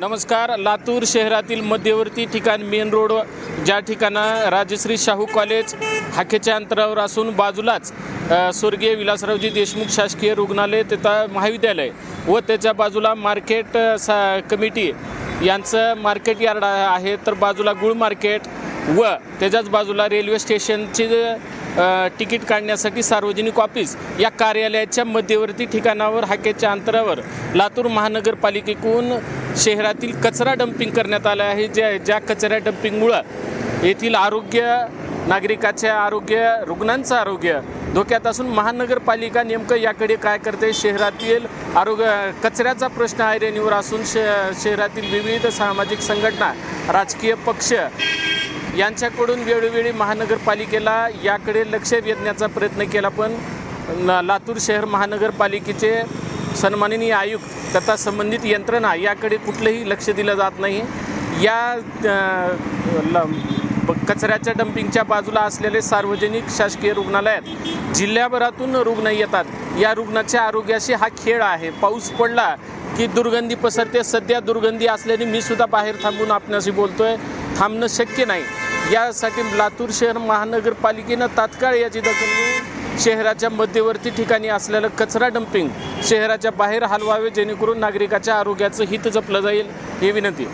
नमस्कार लातूर शहरातील मध्यवर्ती ठिकाण मेन रोड ज्या ठिकाणं राजश्री शाहू कॉलेज हाकेच्या अंतरावर असून बाजूलाच स्वर्गीय विलासरावजी देशमुख शासकीय रुग्णालय तथा महाविद्यालय व त्याच्या बाजूला मार्केट सा कमिटी यांचं मार्केट यार्ड आहे. तर बाजूला गुळ मार्केट व त्याच्याच बाजूला रेल्वे स्टेशनची तिकीट काढण्यासाठी सार्वजनिक ऑफिस या कार्यालयाच्या मध्यवर्ती ठिकाणावर हाकेच्या अंतरावर लातूर महानगरपालिकेकडून शहरातील कचरा डंपिंग करण्यात आलं आहे. ज्या ज्या कचरा डंपिंगमुळं येथील आरोग्य नागरिकाचे आरोग्य रुग्णांचं आरोग्य धोक्यात असून महानगरपालिका नेमकं याकडे काय करते? शहरातील आरोग्य कचऱ्याचा प्रश्न ऐरणीवर असून श शहरातील विविध सामाजिक संघटना राजकीय पक्ष यांच्याकडून वेळोवेळी महानगरपालिकेला याकडे लक्ष वेधण्याचा प्रयत्न केला पण लातूर शहर महानगरपालिकेचे सन्माननीय आयुक्त तथा संबंधित यंत्रणा याकडे कुठलंही लक्ष दिलं जात नाही. या कचऱ्याच्या डंपिंगच्या बाजूला असलेले सार्वजनिक शासकीय रुग्णालयात जिल्ह्याभरातून रुग्ण येतात. या रुग्णाच्या आरोग्याशी हा खेळ आहे. पाऊस पडला की दुर्गंधी पसरते. सध्या दुर्गंधी असल्याने मी सुद्धा बाहेर थांबून आपणाशी बोलतोय. थांबणं शक्य नाही. यासाठी लातूर शहर महानगरपालिकेनं तात्काळ याची दखल घेऊन शहराच्या मध्यवर्ती ठिकाणी असलेलं कचरा डंपिंग शहराच्या बाहेर हलवावे जेणेकरून नागरिकाच्या आरोग्याचं हित जपलं जाईल ही विनंती.